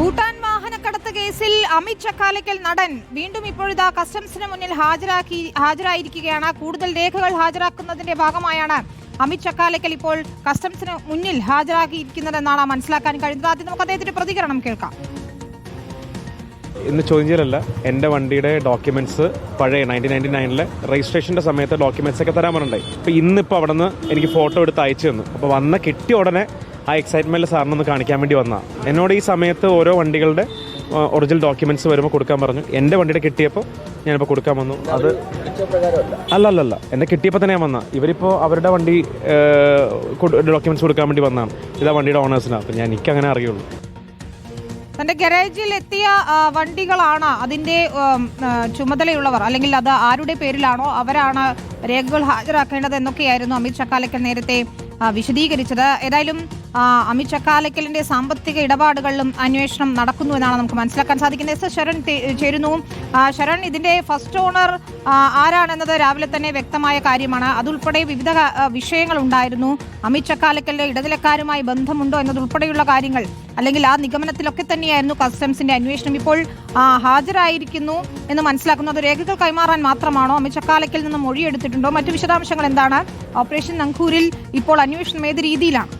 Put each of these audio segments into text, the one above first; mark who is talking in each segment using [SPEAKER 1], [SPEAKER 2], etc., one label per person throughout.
[SPEAKER 1] ഭൂട്ടാൻ വാഹനക്കടത്ത് കേസിൽ അമിത് ചക്കാലയ്ക്കൽ നടൻ വീണ്ടും ഇപ്പോഴിതാ കസ്റ്റംസിന് മുന്നിൽ ഹാജരാക്കി ഹാജരായിരിക്കുകയാണ്. കൂടുതൽ രേഖകൾ ഹാജരാക്കുന്നതിന്റെ ഭാഗമായാണ് അമിത് ചക്കാലയ്ക്കൽ ഇപ്പോൾ കസ്റ്റംസിന് മുന്നിൽ ഹാജരാക്കിയിരിക്കുന്നതെന്നാണ് മനസ്സിലാക്കാൻ കഴിയുന്നത്. ആദ്യം നമുക്ക് അദ്ദേഹത്തിന്റെ പ്രതികരണം കേൾക്കാം.
[SPEAKER 2] ഇന്ന് ചോദ്യം ചെയ്യലല്ല. എന്റെ വണ്ടിയുടെ ഡോക്യുമെന്റ്സ് പഴയ നയന്റീൻ നയന്റി നയനിലെ രജിസ്ട്രേഷന്റെ സമയത്ത് ഡോക്യുമെന്റ്സ് ഒക്കെ തരാൻ പറഞ്ഞിട്ടുണ്ടായി. അപ്പോൾ ഇന്നിപ്പോൾ അവിടെ നിന്ന് എനിക്ക് ഫോട്ടോ എടുത്ത് അയച്ചു തന്നു. അപ്പോൾ വന്ന കിട്ടിയ ഉടനെ ആ എക്സൈറ്റ്മെന്റിൽ സാറിനൊന്ന് കാണിക്കാൻ വേണ്ടി വന്നതാണ് എന്നോട് ഈ സമയത്ത് ഓരോ വണ്ടികളുടെ ഒറിജിനൽ ഡോക്യുമെന്റ്സ് വരുമ്പോൾ കൊടുക്കാൻ പറഞ്ഞു. എന്റെ വണ്ടിയുടെ കിട്ടിയപ്പോൾ ഞാനിപ്പോൾ കൊടുക്കാൻ വന്നു. അത് അല്ല അല്ല അല്ല എന്നെ കിട്ടിയപ്പോൾ തന്നെ ഞാൻ വന്ന. ഇവരിപ്പോൾ അവരുടെ വണ്ടി ഡോക്യുമെന്റ്സ് കൊടുക്കാൻ വേണ്ടി വന്നതാണ് ഇതാ വണ്ടിയുടെ ഓണേഴ്സിനാണ് അപ്പോൾ ഞാൻ എനിക്കങ്ങനെ അറിയുള്ളൂ.
[SPEAKER 1] തന്റെ ഗരാജിൽ എത്തിയ വണ്ടികളാണ് അതിന്റെ ചുമതലയുള്ളവർ. അല്ലെങ്കിൽ അത് ആരുടെ പേരിലാണോ അവരാണ് രേഖകൾ ഹാജരാക്കേണ്ടത് എന്നൊക്കെയായിരുന്നു അമിത് ചക്കാലക്കൽ നേരത്തെ വിശദീകരിച്ചത്. ഏതായാലും അമിത് ചക്കാലക്കലിന്റെ സാമ്പത്തിക ഇടപാടുകളിലും അന്വേഷണം നടക്കുന്നു എന്നാണ് നമുക്ക് മനസ്സിലാക്കാൻ സാധിക്കുന്നത്. എസ് ശരൺ ചേരുന്നു. ശരൺ ഇതിന്റെ ഫസ്റ്റ് ഓണർ ആരാണെന്നത് രാവിലെ തന്നെ വ്യക്തമായ കാര്യമാണ്. അതുൾപ്പെടെ വിവിധ വിഷയങ്ങൾ ഉണ്ടായിരുന്നു അമിത് ചക്കാലക്കലിന്റെ ഇടനിലക്കാരുമായി ബന്ധമുണ്ടോ എന്നതുൾപ്പെടെയുള്ള കാര്യങ്ങൾ അല്ലെങ്കിൽ ആ നിഗമനത്തിലൊക്കെ തന്നെയായിരുന്നു കസ്റ്റംസിന്റെ അന്വേഷണം. ഇപ്പോൾ ഹാജരായിരിക്കുന്നു എന്ന് മനസ്സിലാക്കുന്നു. അത് രേഖകൾ കൈമാറാൻ മാത്രമാണോ അമിത് ചക്കാലക്കിൽ നിന്ന് മൊഴിയെടുത്തിട്ടുണ്ടോ? മറ്റു വിശദാംശങ്ങൾ എന്താണ്? ഓപ്പറേഷൻ നങ്കൂരിൽ ഇപ്പോൾ അന്വേഷണം ഏത് രീതിയിലാണ്?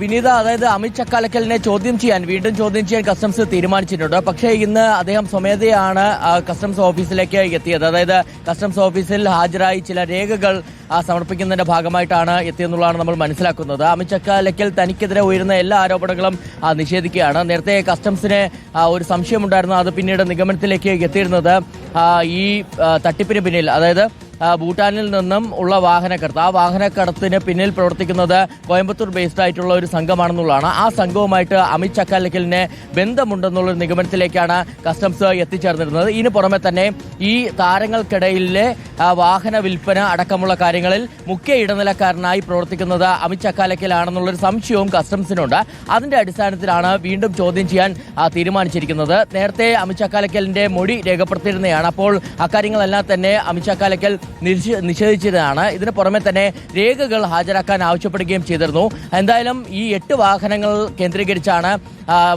[SPEAKER 3] വിനീത അതായത് അമിത് ചക്കാലക്കലിനെ ചോദ്യം ചെയ്യാൻ വീണ്ടും ചോദ്യം ചെയ്യാൻ കസ്റ്റംസ് തീരുമാനിച്ചിട്ടുണ്ട്. പക്ഷേ ഇന്ന് അദ്ദേഹം സ്വമേധയാണ് കസ്റ്റംസ് ഓഫീസിലേക്ക് എത്തിയത്. അതായത് കസ്റ്റംസ് ഓഫീസിൽ ഹാജരായി ചില രേഖകൾ സമർപ്പിക്കുന്നതിന്റെ ഭാഗമായിട്ടാണ് എത്തിയെന്നുള്ളതാണ് നമ്മൾ മനസ്സിലാക്കുന്നത്. അമിത് ചക്കാലക്കൽ തനിക്കെതിരെ ഉയരുന്ന എല്ലാ ആരോപണങ്ങളും നിഷേധിക്കുകയാണ്. നേരത്തെ കസ്റ്റംസിന് ഒരു സംശയമുണ്ടായിരുന്നു. അത് പിന്നീട് നിഗമനത്തിലേക്ക് എത്തിയിരുന്നത്. ഈ തട്ടിപ്പിന് പിന്നിൽ. അതായത് ഭൂട്ടാനിൽ നിന്നും ഉള്ള വാഹനക്കടത്ത്. ആ വാഹനക്കടത്തിന് പിന്നിൽ പ്രവർത്തിക്കുന്നത് കോയമ്പത്തൂർ ബേസ്ഡ് ആയിട്ടുള്ള ഒരു സംഘമാണെന്നുള്ളതാണ്. ആ സംഘവുമായിട്ട് അമിത് ചക്കാലക്കലിന് ബന്ധമുണ്ടെന്നുള്ള ഒരു നിഗമനത്തിലേക്കാണ് കസ്റ്റംസ് എത്തിച്ചേർന്നിരുന്നത്. ഇതിന് പുറമെ തന്നെ ഈ താരങ്ങൾക്കിടയിലെ വാഹന വിൽപ്പന അടക്കമുള്ള കാര്യങ്ങളിൽ മുഖ്യ ഇടനിലക്കാരനായി പ്രവർത്തിക്കുന്നത് അമിത് ചക്കാലക്കലാണെന്നുള്ളൊരു സംശയവും കസ്റ്റംസിനുണ്ട് അതിന്റെ അടിസ്ഥാനത്തിലാണ് വീണ്ടും ചോദ്യം ചെയ്യാൻ തീരുമാനിച്ചിരിക്കുന്നത്. നേരത്തെ അമിത് ചക്കാലക്കലിന്റെ മൊഴി രേഖപ്പെടുത്തിയിരുന്നതാണ് അപ്പോൾ അക്കാര്യങ്ങളെല്ലാം തന്നെ അമിത് ചക്കാലക്കൽ നിഷേധിച്ചതാണ്. ഇതിന് പുറമെ തന്നെ രേഖകൾ ഹാജരാക്കാൻ ആവശ്യപ്പെടുകയും ചെയ്തിരുന്നു. എന്തായാലും ഈ എട്ട് വാഹനങ്ങൾ കേന്ദ്രീകരിച്ചാണ്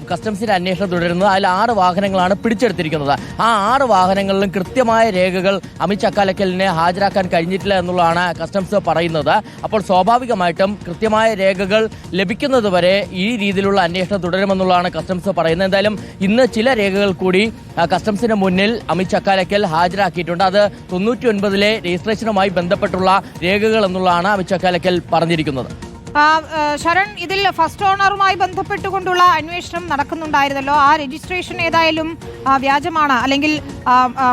[SPEAKER 3] കസ്റ്റംസിന്റെ അന്വേഷണം തുടരുന്നത്. അതിൽ ആറ് വാഹനങ്ങളാണ് പിടിച്ചെടുത്തിരിക്കുന്നത്. ആ ആറ് വാഹനങ്ങളിലും കൃത്യമായ രേഖകൾ അമിത് ചക്കാലക്കലിനെ ഹാജരാക്കാൻ കഴിഞ്ഞിട്ടില്ല എന്നുള്ളതാണ് കസ്റ്റംസ് പറയുന്നത്. അപ്പോൾ സ്വാഭാവികമായിട്ടും കൃത്യമായ രേഖകൾ ലഭിക്കുന്നതുവരെ ഈ രീതിയിലുള്ള അന്വേഷണം തുടരുമെന്നുള്ളതാണ് കസ്റ്റംസ് പറയുന്നത്. എന്തായാലും ഇന്ന് ചില രേഖകൾ കൂടി കസ്റ്റംസിന് മുന്നിൽ അമിത് ചക്കാലക്കൽ ഹാജരാക്കിയിട്ടുണ്ട്. അത് തൊണ്ണൂറ്റി ഒൻപതിലെ രജിസ്ട്രേഷനുമായി ബന്ധപ്പെട്ടുള്ള രേഖകൾ എന്നുള്ളതാണ് അമിത് ചക്കാലക്കൽ പറഞ്ഞിരിക്കുന്നത്.
[SPEAKER 1] ശരൺ ഇതിൽ ഫസ്റ്റ് ഓണറുമായി ബന്ധപ്പെട്ടുകൊണ്ടുള്ള അന്വേഷണം നടക്കുന്നുണ്ടായിരുന്നല്ലോ. ആ രജിസ്ട്രേഷൻ ഏതായാലും വ്യാജമാണ്. അല്ലെങ്കിൽ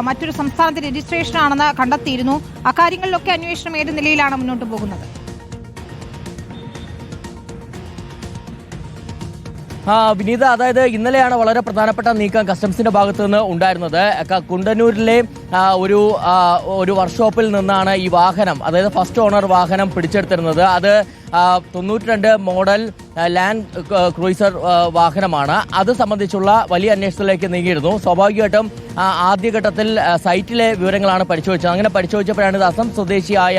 [SPEAKER 1] മറ്റൊരു സംസ്ഥാനത്തെ രജിസ്ട്രേഷൻ ആണെന്ന് കണ്ടെത്തിയിരുന്നു. അക്കാര്യങ്ങളിലൊക്കെ അന്വേഷണം ഏത് നിലയിലാണ് മുന്നോട്ട് പോകുന്നത്?
[SPEAKER 3] വിനീത അതായത് ഇന്നലെയാണ് വളരെ പ്രധാനപ്പെട്ട നീക്കം കസ്റ്റംസിന്റെ ഭാഗത്തുനിന്ന് ഉണ്ടായിരുന്നത്. കുണ്ടന്നൂരിലെ ഒരു ഒരു വർക്ക്ഷോപ്പിൽ നിന്നാണ് ഈ വാഹനം അതായത് ഫസ്റ്റ് ഓണർ വാഹനം പിടിച്ചെടുത്തിരുന്നത്. അത് ആ, തൊണ്ണൂറ്റി രണ്ട് മോഡൽ ലാൻഡ് ക്രൂയിസർ വാഹനമാണ്. അത് സംബന്ധിച്ചുള്ള വലിയ അന്വേഷണത്തിലേക്ക് നീങ്ങിയിരുന്നു. സ്വാഭാവികമായിട്ടും ആദ്യഘട്ടത്തിൽ സൈറ്റിലെ വിവരങ്ങളാണ് പരിശോധിച്ചത്. അങ്ങനെ പരിശോധിച്ചപ്പോഴാണ് ഇത് അസം സ്വദേശിയായ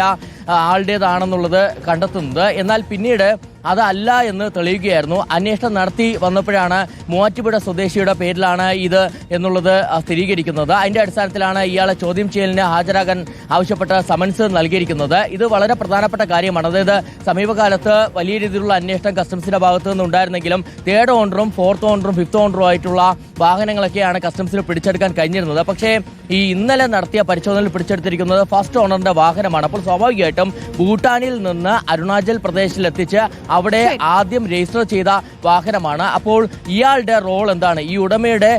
[SPEAKER 3] ആളുടേതാണെന്നുള്ളത് കണ്ടെത്തുന്നത്. എന്നാൽ പിന്നീട് അതല്ല എന്ന് തെളിയുകയായിരുന്നു. അന്വേഷണം നടത്തി വന്നപ്പോഴാണ് മൂവാറ്റുപുഴ സ്വദേശിയുടെ പേരിലാണ് ഇത് എന്നുള്ളത് സ്ഥിരീകരിക്കുന്നത്. അതിന്റെ അടിസ്ഥാനത്തിലാണ് ഇയാളെ ചോദ്യം ചെയ്യലിന് ഹാജരാകാൻ ആവശ്യപ്പെട്ട സമൻസ് നൽകിയിരിക്കുന്നത്. ഇത് വളരെ പ്രധാനപ്പെട്ട കാര്യമാണ്. അതായത് സമീപകാലത്ത് വലിയ രീതിയിലുള്ള അന്വേഷണം കസ്റ്റംസിന്റെ ഭാഗത്തു നിന്നുണ്ടായിരുന്നെങ്കിലും തേർഡ് ഓണറും ഫോർത്ത് ഓണറും ഫിഫ്ത്ത് ഓണറും ആയിട്ടുള്ള വാഹനങ്ങളൊക്കെയാണ് കസ്റ്റംസിൽ പിടിച്ചെടുക്കാൻ കഴിഞ്ഞിരുന്നത്. പക്ഷേ ഈ ഇന്നലെ നടത്തിയ പരിശോധനയിൽ പിടിച്ചെടുത്തിരിക്കുന്നത് ഫസ്റ്റ് ഓണറിന്റെ വാഹനമാണ്. അപ്പോൾ സ്വാഭാവികമായിട്ടും ഭൂട്ടാനിൽ നിന്ന് അരുണാചൽ പ്രദേശിൽ എത്തിച്ച് അവിടെ ആദ്യം രജിസ്റ്റർ ചെയ്ത വാഹനമാണ്. അപ്പോൾ ഇയാളുടെ റോൾ എന്താണ്? ഈ ഉടമയുടെ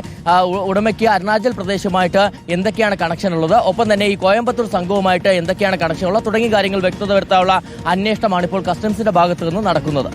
[SPEAKER 3] ഉടമയ്ക്ക് അരുണാചൽ പ്രദേശുമായിട്ട് എന്തൊക്കെയാണ് കണക്ഷൻ ഉള്ളത് ഒപ്പം തന്നെ ഈ കോയമ്പത്തൂർ സംഘവുമായിട്ട് എന്തൊക്കെയാണ് കണക്ഷൻ ഉള്ളത് തുടങ്ങിയ കാര്യങ്ങൾ വ്യക്തത വരുത്താനുള്ള അന്വേഷണമാണ് ഇപ്പോൾ കസ്റ്റംസിന്റെ ഭാഗത്തു നിന്ന് നടക്കുന്നത്.